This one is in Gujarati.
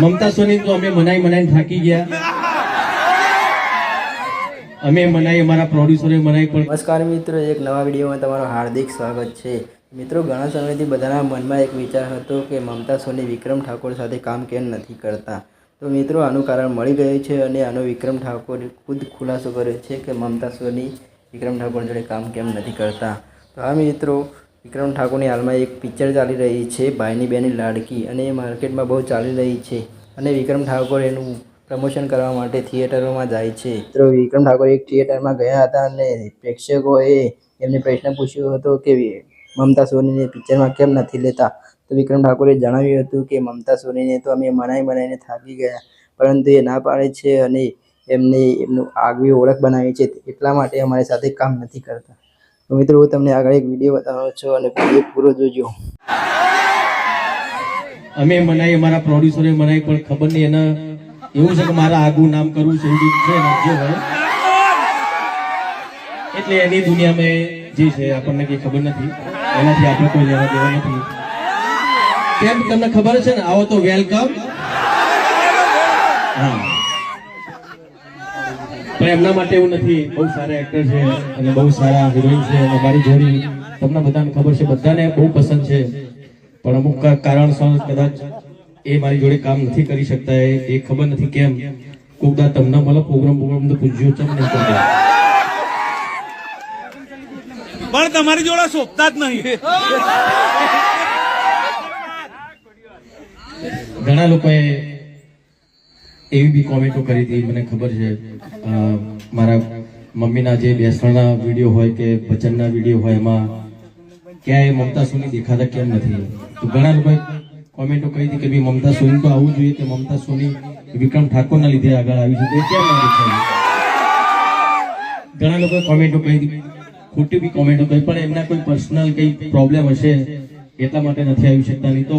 મમતા સોની તો અમે મનાઈ મનાઈ થાકી ગયા. અમે મનાઈ, અમારા પ્રોડ્યુસરે મનાઈ પણ નમસ્કાર મિત્રો, એક નવા વિડીયોમાં તમારું હાર્દિક સ્વાગત છે. મિત્રો, ઘણા સમયથી બધાના મનમાં એક વિચાર હતો કે મમતા સોની વિક્રમ ઠાકોર સાથે કામ કેમ નથી કરતા. તો મિત્રો, આનું કારણ મળી ગયું છે અને આનો વિક્રમ ઠાકોરે ખુદ ખુલાસો કર્યો છે કે મમતા સોની વિક્રમ ઠાકોર જોડે કામ કેમ નથી કરતા. તો હા, મિત્રો વિક્રમ ઠાકોરની હાલમાં એક પિક્ચર ચાલી રહી છે, ભાઈની બેની, લાડકી, અને એ માર્કેટમાં બહુ ચાલી રહી છે. અને વિક્રમ ઠાકોર એનું પ્રમોશન કરવા માટે થિયેટરોમાં જાય છે. મિત્રો, વિક્રમ ઠાકોર એક થિયેટરમાં ગયા હતા અને પ્રેક્ષકોએ એમને પ્રશ્ન પૂછ્યો હતો કે, મમતા સોનીને પિક્ચરમાં કેમ નથી લેતા? તો વિક્રમ ઠાકોરે જણાવ્યું હતું કે, મમતા સોનીને તો અમે મનાઈ મનાઈને થાકી ગયા, પરંતુ એ ના પાડે છે અને એમને એમનું આગવી ઓળખ બનાવી છે. એટલા માટે અમારી સાથે કામ નથી કરતા. તો મિત્રો, હું તમને આગળ એક વીડિયો બતાવવાનો છું અને વીડિયો પૂરો જોજો. અમે મનાઈ અમારા પ્રોડ્યુસરે મનાઈ પણ ખબર નહીં, એના એવું છે કે મારા આગું નામ કરવું છે, એવું છે જે હોય. એટલે એની દુનિયામાં જે છે, આપણને કઈ ખબર નથી. એનાથી આપણે કોઈ લેવા દેવા નથી. કેમ, તમને ખબર છે ને? આવો તો વેલકમ હા. પણ એમના માટે એવું નથી. બહુ સારા એક્ટર છે અને બહુ સારા હિરોઈન છે અને મારી જોડી તમને બધાને ખબર છે બધાને બહુ પસંદ છે. પણ અમુક કારણસર કદાચ એ મારી જોડે કામ નથી કરી શકતા એ ખબર નથી કેમ. કોક દા તમને મળે પ્રોગ્રામ પ્રોગ્રામ તો પૂછ્યો છે નહીં કરતા પણ તમારી જોડે શોભતા જ નહીં. ઘણા લોકોએ એવી બી કોમેન્ટો કરી હતી, મને ખબર છે. મારા મમ્મીના જે બેસણના વીડિયો હોય કે ભજનના વીડિયો હોય, એમાં ક્યાંય મમતા સોની દેખાતા કેમ નથી? તો ઘણા લોકોએ કોમેન્ટો કરી હતી કે ભાઈ મમતા સોની તો આવવું જોઈએ કે મમતા સોની વિક્રમ ઠાકોરના લીધે આગળ આવી છે. તો કેમ ના દેખાય ઘણા લોકોએ કોમેન્ટો કરી હતી. ખોટી બી કોમેન્ટો કરી, પણ એમના કોઈ પર્સનલ કંઈ પ્રોબ્લેમ હશે એટલા માટે નથી આવી શકતા, નહીં તો